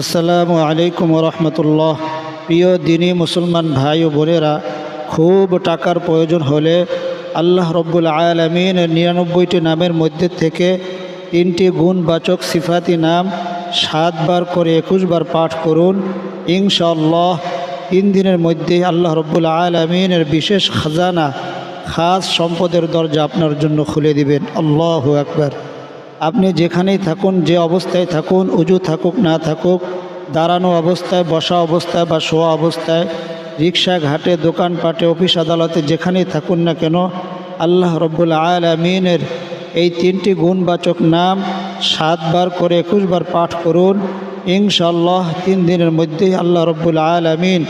আসসালামু আলাইকুম রহমতুল্লাহ। প্রিয় দিনী মুসলমান ভাই ও বোনেরা, খুব টাকার প্রয়োজন হলে আল্লাহ রব্বুল আলমিনের নিরানব্বইটি নামের মধ্যে থেকে তিনটি গুণবাচক সিফাতি নাম সাতবার করে একুশবার পাঠ করুন। ইনশাল্লাহ তিন দিনের মধ্যে আল্লাহ রব্বুল আলমিনের বিশেষ খাজানা, খাস সম্পদের দরজা আপনার জন্য খুলে দিবেন। আল্লাহ একবার আপনি যেখানেই থাকুন, যে অবস্থায় থাকুন, উজু থাকুক, না থাকুক, দাঁড়ানো অবস্থায়, বসা অবস্থায় বা শোয়া অবস্থায়, রিক্সা ঘাটে, দোকানপাটে, অফিস আদালতে, যেখানেই থাকুন না কেন, আল্লাহ রব্বুল আলমিনের এই তিনটি গুণবাচক নাম সাতবার করে একুশবার পাঠ করুন। ইনশাল্লাহ তিন দিনের মধ্যেই আল্লাহ রব্বুল আলমিন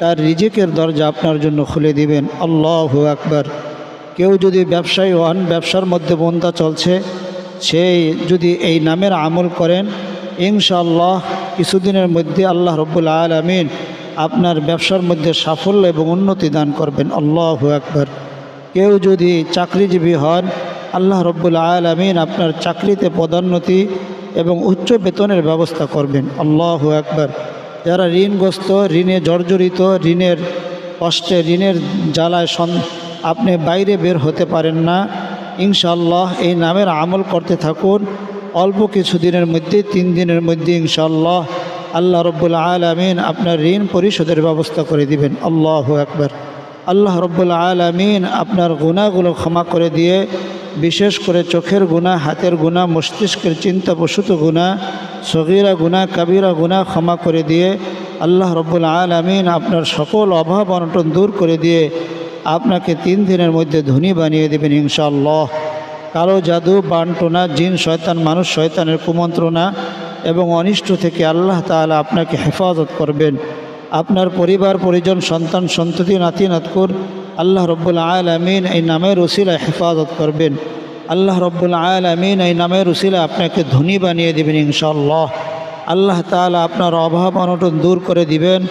তার রিজিকের দরজা আপনার জন্য খুলে দিবেন। আল্লাহ আকবার। কেউ যদি ব্যবসায়ী হন, ব্যবসার মধ্যে বন্ধা চলছে সেই যদি এই নামের আমল করেন, ইনশাআল্লাহ কিছুদিনের মধ্যে আল্লাহ রব্বুল আলমিন আপনার ব্যবসার মধ্যে সাফল্য এবং উন্নতি দান করবেন। আল্লাহ একবার কেউ যদি চাকরিজীবী হন, আল্লাহ রব্বুল আলমিন আপনার চাকরিতে পদোন্নতি এবং উচ্চ বেতনের ব্যবস্থা করবেন। আল্লাহ একবার যারা ঋণগ্রস্ত, ঋণে জর্জরিত, ঋণের কষ্টে, ঋণের জ্বালায় আপনি বাইরে বের হতে পারেন না। ইনশাল্লাহ এই নামের আমল করতে থাকুন। অল্প কিছু দিনের মধ্যে, তিন দিনের মধ্যে ইনশাল্লাহ আল্লাহ রব্বুল আলমিন আপনার ঋণ পরিশোধের ব্যবস্থা করে দিবেন। আল্লাহ একবার আল্লাহ রব্বুল আলমিন আপনার গুণাগুলো ক্ষমা করে দিয়ে বিশেষ করে চোখের গুণা হাতের গুণা মস্তিষ্কের চিন্তা প্রসূত গুণা সগিরা গুণা কাবিরা গুণা ক্ষমা করে দিয়ে আল্লাহ রব্বুল আলমিন আপনার সকল অভাব অনটন দূর করে দিয়ে আপনাকে তিন দিনের মধ্যে ধনী বানিয়ে দেবেন ইনশাআল্লাহ। কালো জাদু, বানটোনা, জিন, শয়তান, মানুষ, শয়তানের কুমন্ত্রণা এবং অনিষ্ট থেকে আল্লাহ তাআলা আপনাকে হেফাজত করবেন। আপনার পরিবার, পরিজন, সন্তান, সন্ততি, নাতি, নাতকুর আল্লাহ রব্বুল আলমিন এই নামের উসিলায় হেফাজত করবেন। আল্লাহ রব্বুল আলমিন এই নামের উসিলায় আপনাকে ধনী বানিয়ে দেবেন ইনশাআল্লাহ। আল্লাহ তাআলা আপনার অভাব অনটন দূর করে দিবেন,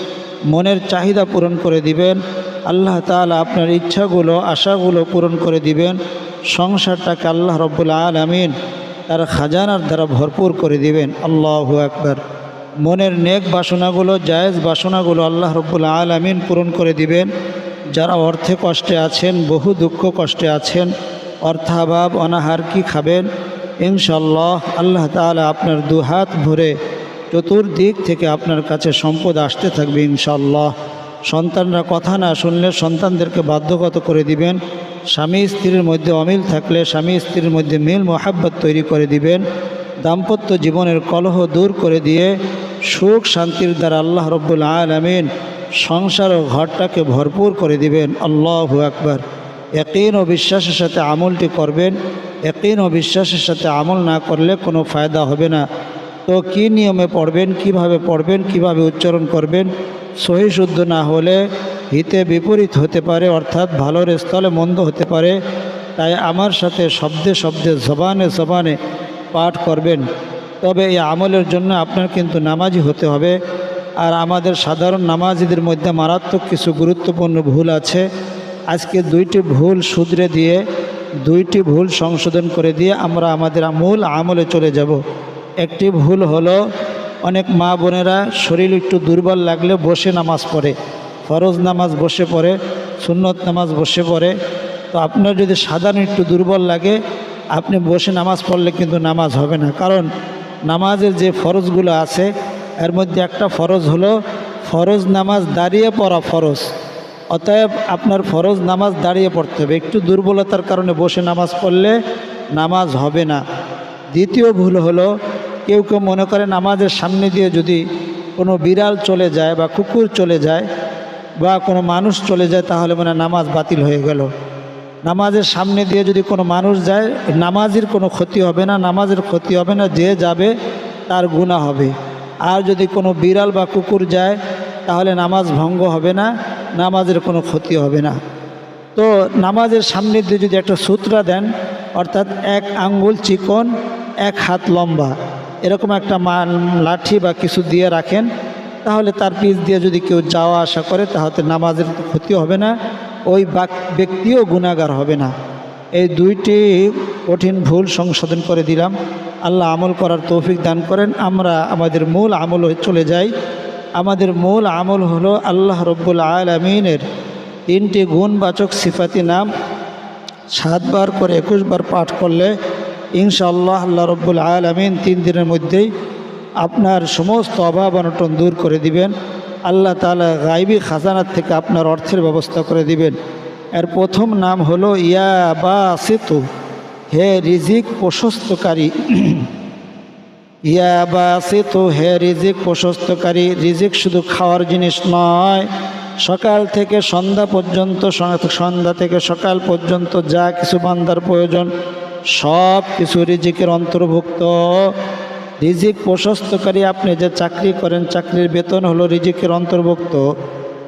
মনের চাহিদা পূরণ করে দিবেন আল্লাহ তাআলা আপনার ইচ্ছাগুলো, আশাগুলো পূরণ করে দিবেন। সংসারটাকে আল্লাহ রব্বুল আলমিন তার খাজানার দ্বারা ভরপুর করে দিবেন। আল্লাহ একবার মনের নেক বাসনাগুলো, জায়েজ বাসনাগুলো আল্লাহ রব্বুল আলমিন পূরণ করে দিবেন। যারা অর্থে কষ্টে আছেন, বহু দুঃখ কষ্টে আছেন, অর্থাভাব অনাহার কি খাবেন? ইনশাল্লাহ আল্লাহ তাআলা আপনার দুহাত ভরে চতুর্দিক থেকে আপনার কাছে সম্পদ আসতে থাকবে ইনশাল্লাহ সন্তানরা কথা না শুনলে সন্তানদেরকে বাধ্যগত করে দিবেন। স্বামী স্ত্রীর মধ্যে অমিল থাকলে স্বামী স্ত্রীর মধ্যে মিল মোহাব্বত তৈরি করে দিবেন। দাম্পত্য জীবনের কলহ দূর করে দিয়ে সুখ শান্তির দ্বারা আল্লাহ রব্বুল আলমিন সংসার ও ঘরটাকে ভরপুর করে দিবেন। আল্লাহ আকবার। একইন ও বিশ্বাসের সাথে আমলটি করবেন। একইন ও বিশ্বাসের সাথে আমল না করলে কোনো ফায়দা হবে না। তো কী নিয়মে পড়বেন, কীভাবে পড়বেন, কীভাবে উচ্চারণ করবেন? সহি শুদ্ধ না হলে হিতে বিপরীত হতে পারে, অর্থাৎ ভালোর স্থলে মন্দ হতে পারে। তাই আমার সাথে শব্দে শব্দে, জবানে জবানে পাঠ করবেন। তবে এই আমলের জন্য আপনার কিন্তু নামাজি হতে হবে। আর আমাদের সাধারণ নামাজিদের মধ্যে মারাত্মক কিছু গুরুত্বপূর্ণ ভুল আছে। আজকে দুইটি ভুল শুধরে দিয়ে, দুইটি ভুল সংশোধন করে দিয়ে আমরা আমাদের মূল আমলে চলে যাব। একটি ভুল হলো অনেক মা বোনেরা শরীর একটু দুর্বল লাগলে বসে নামাজ পড়ে। ফরজ নামাজ বসে পড়ে, সুন্নত নামাজ বসে পড়ে। তো আপনার যদি সাধারণ একটু দুর্বল লাগে, আপনি বসে নামাজ পড়লে কিন্তু নামাজ হবে না। কারণ নামাজের যে ফরজগুলো আছে, এর মধ্যে একটা ফরজ হলো ফরজ নামাজ দাঁড়িয়ে পড়া ফরজ। অতএব আপনার ফরজ নামাজ দাঁড়িয়ে পড়তে হবে। একটু দুর্বলতার কারণে বসে নামাজ পড়লে নামাজ হবে না। দ্বিতীয় ভুল হলো কেউ কেউ মনে করে নামাজের সামনে দিয়ে যদি কোনো বিড়াল চলে যায় বা কুকুর চলে যায় বা কোনো মানুষ চলে যায়, তাহলে মানে নামাজ বাতিল হয়ে গেল। নামাজের সামনে দিয়ে যদি কোনো মানুষ যায়, নামাজের কোনো ক্ষতি হবে না, নামাজের ক্ষতি হবে না, যে যাবে তার গুণা হবে। আর যদি কোনো বিড়াল বা কুকুর যায়, তাহলে নামাজ ভঙ্গ হবে না, নামাজের কোনো ক্ষতি হবে না। তো নামাজের সামনে দিয়ে যদি একটা সূত্রা দেন, অর্থাৎ এক আঙ্গুল চিকন, এক হাত লম্বা এরকম একটা মা লাঠি বা কিছু দিয়ে রাখেন, তাহলে তার পিছ দিয়ে যদি কেউ যাওয়া আসা করে, তাহলে নামাজের ক্ষতি হবে না, ওই ব্যক্তিও গুণাগার হবে না। এই দুইটি কঠিন ভুল সংশোধন করে দিলাম। আল্লাহ আমল করার তৌফিক দান করেন। আমরা আমাদের মূল আমল হয়ে চলে যাই। আমাদের মূল আমল হলো আল্লাহ রব্বুল আলমিনের তিনটি গুণবাচক সিফাতি নাম। সাতবার করে একুশবার পাঠ করলে ইনশাআল্লাহ আল্লাহ রব্বুল আলমিন তিন দিনের মধ্যেই আপনার সমস্ত অভাব অনটন দূর করে দিবেন। আল্লাহ তালা গাইবী খাজানার থেকে আপনার অর্থের ব্যবস্থা করে দিবেন। এর প্রথম নাম হলো, ইয়া বা সেতু হে রিজিক প্রশস্তকারী। ইয়া বা সেতু হে রিজিক প্রশস্তকারী। রিজিক শুধু খাওয়ার জিনিস নয়, সকাল থেকে সন্ধ্যা পর্যন্ত, সন্ধ্যা থেকে সকাল পর্যন্ত যা কিছু বান্দার প্রয়োজন সব কিছু রিজিকের অন্তর্ভুক্ত। রিজিক প্রশস্তকারী আপনি যে চাকরি করেন, চাকরির বেতন হলো রিজিকের অন্তর্ভুক্ত।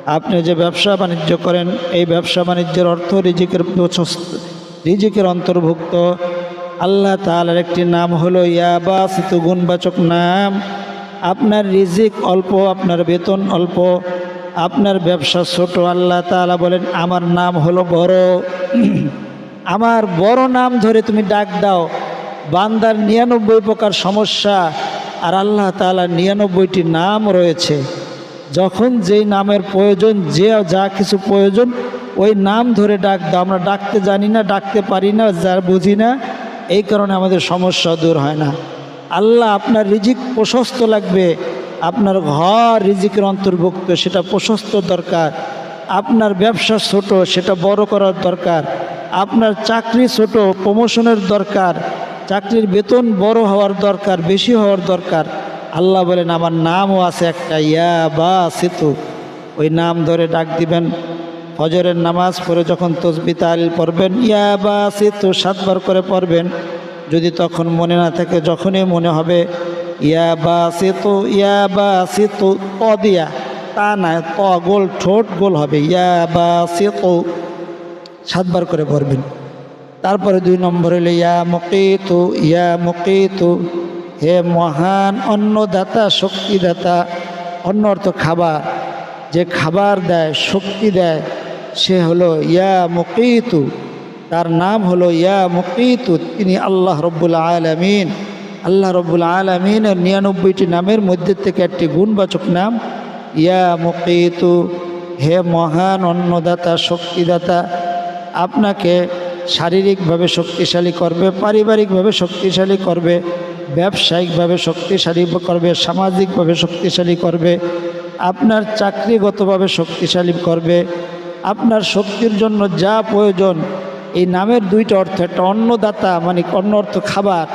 আপনি যে ব্যবসা বাণিজ্য করেন, এই ব্যবসা বাণিজ্যের অর্থ রিজিকের প্রশস্ত, রিজিকের অন্তর্ভুক্ত। আল্লাহ তালার একটি নাম হলো ইয়াবা সিতু গুণবাচক নাম। আপনার রিজিক অল্প, আপনার বেতন অল্প, আপনার ব্যবসা ছোট। আল্লাহ তালা বলেন, আমার নাম হলো বড়। আমার বড় নাম ধরে তুমি ডাক দাও। বান্দার নিরানব্বই প্রকার সমস্যা আর আল্লাহ তালার নিরানব্বইটি নাম রয়েছে। যখন যেই নামের প্রয়োজন, যে যা কিছু প্রয়োজন, ওই নাম ধরে ডাক দাও। আমরা ডাকতে জানি না, ডাকতে পারি না, যা বুঝি না, এই কারণে আমাদের সমস্যা দূর হয় না। আল্লাহ আপনার রিজিক প্রশস্ত লাগবে। আপনার ঘর রিজিকের অন্তর্ভুক্ত, সেটা প্রশস্ত দরকার। আপনার ব্যবসা ছোট, সেটা বড় করার দরকার। আপনার চাকরি ছোট প্রমোশনের দরকার, চাকরির বেতন বড় হওয়ার দরকার, বেশি হওয়ার দরকার। আল্লাহ বলেন, আমার নামও আছে একটা ইয়া বা সেতু ওই নাম ধরে ডাক দিবেন। ফজরের নামাজ পড়ে যখন তসবি তালিল পড়বেন, ইয়া বা সেতু সাতবার করে পড়বেন। যদি তখন মনে না থাকে, যখনই মনে হবে, ইয়া বা সেতু ইয়া বা সেতু ত দিয়া। তা না, ত গোল, ঠোঁট গোল হবে, ইয়া বা সেতু সাতবার করে পড়বেন তারপরে দুই নম্বর হলো, ইয়া মকিতু ইয়া মকিতু, হে মহান অন্নদাতা, শক্তিদাতা অন্ন অর্থ খাবার যে খাবার দেয়, শক্তি দেয়, সে হলো ইয়া মুকিতু, তার নাম হলো ইয়া মুকিতু, তিনি আল্লাহ রব্বুল আলমিন। আল্লাহ রব্বুল আলমিনের নিরানব্বইটি নামের মধ্যে থেকে একটি গুণবাচক নাম, ইয়া মুকিতু, হে মহান অন্নদাতা, শক্তিদাতা আপনাকে শারীরিকভাবে শক্তিশালী করবে, পারিবারিকভাবে শক্তিশালী করবে, ব্যবসায়িকভাবে শক্তিশালী করবে, সামাজিকভাবে শক্তিশালী করবে, আপনার চাকরিগতভাবে শক্তিশালী করবে, আপনার শক্তির জন্য যা প্রয়োজন, এই নামের দুইটা অর্থ, একটা অন্নদাতা মানে অন্য অর্থ খাবার,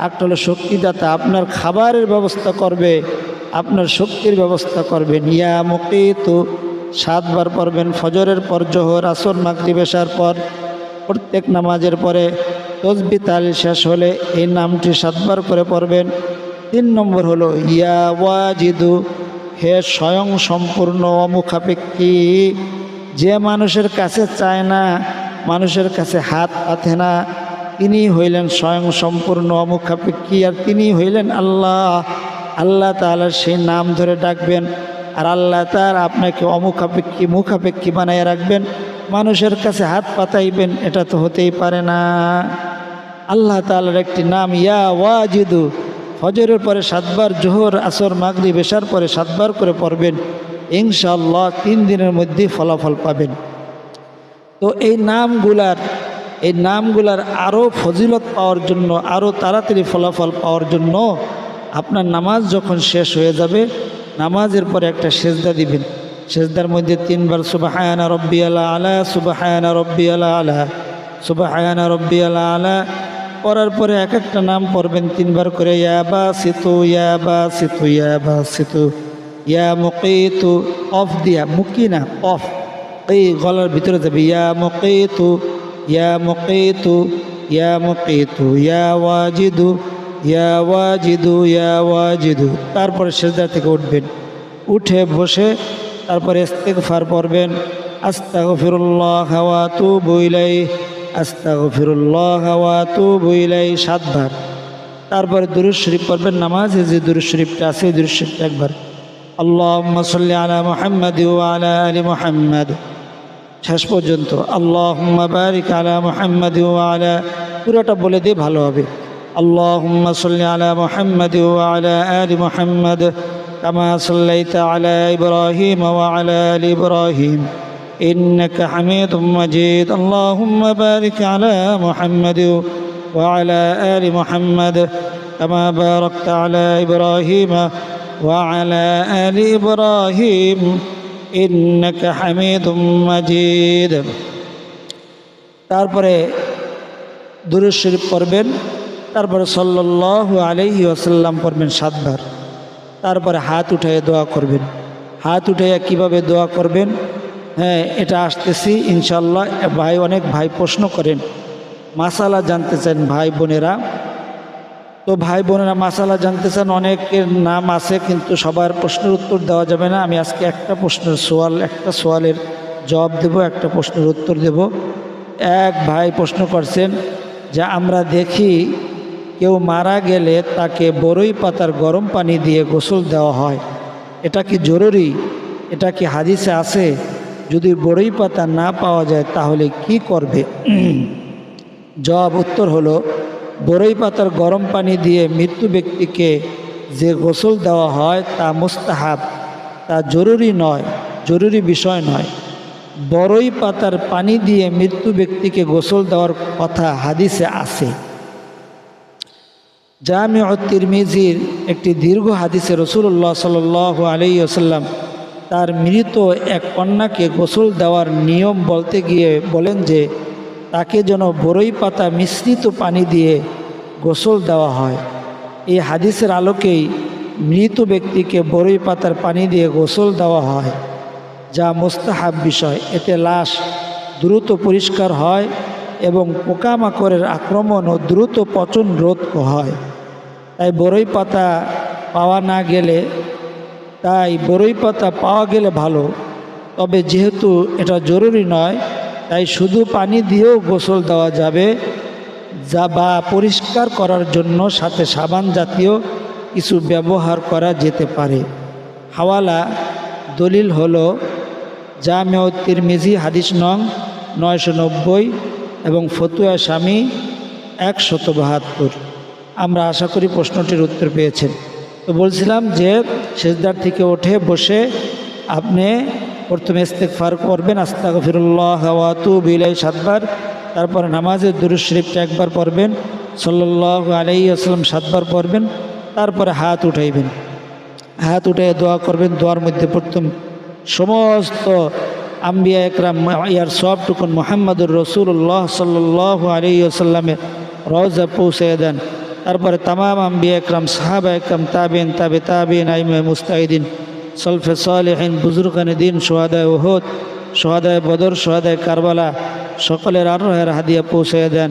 একটা হলো শক্তিদাতা, আপনার খাবারের ব্যবস্থা করবে, আপনার শক্তির ব্যবস্থা করবে নিয়ামকে তো সাতবার পড়বেন ফজরের পর, জোহর, আসর মাগরি বেশার পর, প্রত্যেক নামাজের পরে তসবি তাল শেষ হলে এই নামটি সাতবার করে পড়বেন। তিন নম্বর হলো, ইয়া ওয়াজিদু, হে স্বয়ং সম্পূর্ণ অমুখাপেক্ষী, যে মানুষের কাছে চায় না, মানুষের কাছে হাত পাথে না, তিনি হইলেন স্বয়ং সম্পূর্ণ অমুখাপেক্ষী, আর তিনি হইলেন আল্লাহ। আল্লাহ তালার সেই নাম ধরে ডাকবেন আর আল্লাহ তার আপনাকে অমুখাপেক্ষী, মুখাপেক্ষী বানায় রাখবেন, মানুষের কাছে হাত পাতাইবেন, এটা তো হতেই পারে না। আল্লাহ তালার একটি নাম, ইয়া ওয়াজিদু, ফজরের পরে সাতবার, জোহর, আসর মাগরি বেশার পরে সাতবার করে পড়বেন, ইনশাআল্লাহ তিন দিনের মধ্যে ফলাফল পাবেন। তো এই নামগুলার এই নামগুলার আরও ফজিলত পাওয়ার জন্য আরও তাড়াতাড়ি ফলাফল পাওয়ার জন্য আপনার নামাজ যখন শেষ হয়ে যাবে নামাজের পরে একটা সেজদা দিবেন। সেজদার মধ্যে তিনবার সুবাহায়না রব্বি আলা আলা সুবাহায়না রব্বি আলা আলা সুবাহায়না রব্বি আলা আলা। পড়ার পরে এক একটা নাম পড়বেন, তিনবার করে ইয়া বা সিতু ইয়া সিতু ইয়া বা সিতু ইয়া মুকিতু, অফ দিয়া, মুকি না, অফ। এই গলার ভিতরে যাবে, ইয়া মুকিতু ইয়া মুকিতু ইয়া মুকিতু, ইয়া ওয়াজিদু ইয়া ওয়াজিদু ইয়া ওয়াজিদু। তারপরে সেজদা থেকে উঠবেন। উঠে বসে তারপরে ইস্তেগফার পড়বেন। আস্তাগফিরুল্লাহ ওয়া তুবু ইলাইহি। আস্তাগফিরুল্লাহ ওয়া তুবু ইলাইহি সাতবার। তারপরে দুরুদ শরীফ পড়বেন নামাজে, যে দুরুদ শরীফটা আছে দুরুদ শরীফটা একবার। আল্লাহুম্মা সাল্লি আলা মুহাম্মাদ আলা আলি মুহাম্মাদ। শেষ পর্যন্ত আল্লাহুম্মা বারিক আলা মুহাম্মাদ আলা। পুরোটা বলে দিয়ে ভালো হবে। اللهم صل على محمد وعلى آل محمد كما صليت على إبراهيم وعلى آل إبراهيم إنك حميد مجيد اللهم بارك على محمد وعلى آل محمد كما باركت على إبراهيم وعلى آل إبراهيم إنك حميد مجيد তারপরে দুরুদ শরীফ পড়বেন তারপরে সাল্লাল্লাহু আলাইহি ওয়াসাল্লাম পড়বেন সাতবার। তারপরে হাত উঠাইয়া দোয়া করবেন। হাত উঠাইয়া কীভাবে দোয়া করবেন? হ্যাঁ এটা আসতেছি ইনশাল্লাহ ভাই, অনেক ভাই প্রশ্ন করেন। মাসালা জানতে চান ভাই বোনেরা। তো ভাই বোনেরা মাসালা জানতে চান, অনেকের নাম আছে, কিন্তু সবার প্রশ্নের উত্তর দেওয়া যাবে না। আমি আজকে একটা প্রশ্নের সোয়াল একটা সোয়ালের জবাব দেব, একটা প্রশ্নের উত্তর দেব। এক ভাই প্রশ্ন করছেন যে, আমরা দেখি কেউ মারা গেলে তাকে বড়ই পাতার গরম পানি দিয়ে গোসল দেওয়া হয়। এটা কি জরুরি? এটা কি হাদিসে আছে? যদি বড়ই পাতা না পাওয়া যায় তাহলে কি করবে? জবাব উত্তর হলো বড়ই পাতার গরম পানি দিয়ে মৃত্যু ব্যক্তিকে যে গোসল দেওয়া হয় তা মুস্তাহাব, তা জরুরি নয়, জরুরি বিষয় নয়। বড়ই পাতার পানি দিয়ে মৃত্যু ব্যক্তিকে গোসল দেওয়ার কথা হাদিসে আছে। জামি তিরমিজির একটি দীর্ঘ হাদিসে রসুল্লাহ সাল আলী আসাল্লাম তার মৃত এক কন্যাকে গোসল দেওয়ার নিয়ম বলতে গিয়ে বলেন যে তাকে যেন বড়ই পাতা মিশ্রিত পানি দিয়ে গোসল দেওয়া হয়। এই হাদিসের আলোকেই মৃত ব্যক্তিকে বড়ই পাতার পানি দিয়ে গোসল দেওয়া হয়। যা মোস্তাহাব বিষয়। এতে লাশ দ্রুত পরিষ্কার হয় এবং পোকামাকড়ের আক্রমণ ও দ্রুত পচন রোধ হয়। তাই বরই পাতা পাওয়া না গেলে, তাই বরই পাতা পাওয়া গেলে ভালো। তবে যেহেতু এটা জরুরি নয়, তাই শুধু পানি দিয়েও গোসল দেওয়া যাবে, যা বা পরিষ্কার করার জন্য সাথে সাবান জাতীয় কিছু ব্যবহার করা যেতে পারে। হাওয়ালা দলিল হলো জামেও তিরমিজি হাদিস নং নয়শো নব্বই এবং ফতুয়া স্বামী একশত বাহাত্তর আমরা আশা করি প্রশ্নটির উত্তর পেয়েছেন। তো বলছিলাম যে সেজদার থেকে ওঠে বসে আপনি প্রথমে ইস্তেকফার করবেন আস্তা গফিরুল্লাহ হাওয়াতু বিলাই সাতবার, তারপরে নামাজের দুরুজ শরীফটা একবার পড়বেন সাল্লাহ আলাই আসলাম সাতবার পড়বেন, তারপরে হাত উঠাইবেন। হাত উঠে দোয়া করবেন, দোয়ার মধ্যে প্রথম সমস্ত আম্বিয়া একরাম ইয়ার সবটুকুন মোহাম্মদুর রসুল্লাহ সাল্লাহ আলী আসাল্লামের রওজা পৌঁছে দেন। তারপরে তামাম আম্বিয়া একরাম, সাহাবা একরাম, তাবিন, তাবে, তাবিন, আইমে মুস্তাহিদিন, সলফে সালেহিন, বুজুরগান দিন সোহাদায় ওহদ সোহাদায় বদর সোহাদায় কারবালা, সকলের আরোহের হাদিয়া পৌঁছে দেন।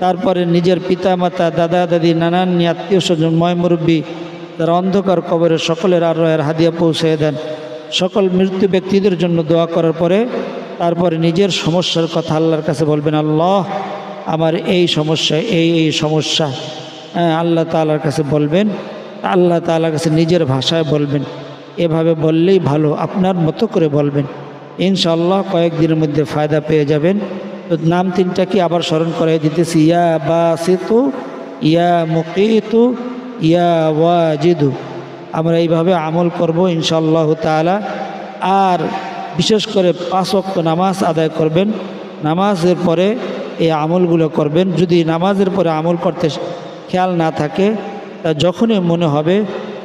তারপরে নিজের পিতামাতা, দাদা, দাদি, নানান আত্মীয় স্বজন, ময় মুরব্বী, তারা অন্ধকার কবরে সকলের আরোহের হাদিয়া পৌঁছে দেন। সকল মৃত্যু ব্যক্তিদের জন্য দোয়া করার পরে তারপরে নিজের সমস্যার কথা আল্লাহর কাছে বলবেন, আল্লাহ, আমার এই সমস্যা, এই এই সমস্যা। হ্যাঁ আল্লাহ তালার কাছে বলবেন, আল্লাহ তালার কাছে নিজের ভাষায় বলবেন। এভাবে বললেই ভালো, আপনার মতো করে বলবেন। ইনশাল্লাহ কয়েকদিনের মধ্যে ফায়দা পেয়ে যাবেন। তো নাম তিনটা কি আবার স্মরণ করাই দিতেছি? ইয়া বা সেতু ইয়া মুকিতু, ইয়া ওয়াজিদু। আমরা এইভাবে আমল করব ইনশাল্লাহ তালা আর বিশেষ করে পাঁচ অক্ত নামাজ আদায় করবেন। নামাজের পরে এই আমলগুলো করবেন। যদি নামাজের পরে আমল করতে খেয়াল না থাকে, তা যখনই মনে হবে,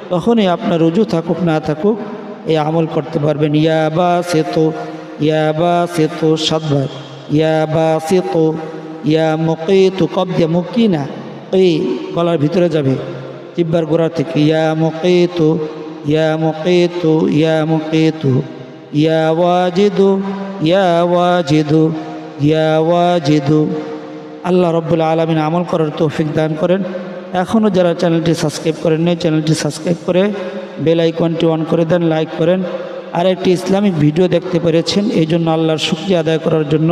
তখনই আপনার রুজু থাকুক, না থাকুক, এই আমল করতে পারবেন। ইয়া বা সেতু ইয়া বা সেতু সাতবার ইয়া বা সেতু ইয়া মুকিতু কব দিয়ে মুকি না এই গলার ভিতরে যাবে। জিব্বার গোড়া থেকে, ইয়া মুকিতু ইয়া মুকিতু ইয়া মুকিতু, ইয়া ওয়াজিদু ইয়া ওয়াজিদু ইয়া ওয়াজিদু। আল্লাহ রব্বুল আলমিন আমল করার তৌফিক দান করেন। এখনও যারা চ্যানেলটি সাবস্ক্রাইব করেন নেই, চ্যানেলটি সাবস্ক্রাইব করে বেল আইকনটি অন করে দেন, লাইক করেন। আর একটি ইসলামিক ভিডিও দেখতে পেরেছেন এই জন্য আল্লাহর শুক্রিয়া আদায় করার জন্য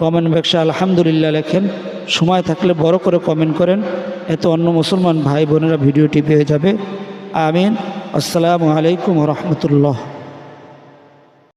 কমেন্ট বক্সে আলহামদুলিল্লাহ লেখেন। সময় থাকলে বড় করে কমেন্ট করেন, এত অন্য মুসলমান ভাই বোনেরা ভিডিওটি পেয়ে যাবে। আমিন। আসসালামু আলাইকুম রহমতুল্লাহ।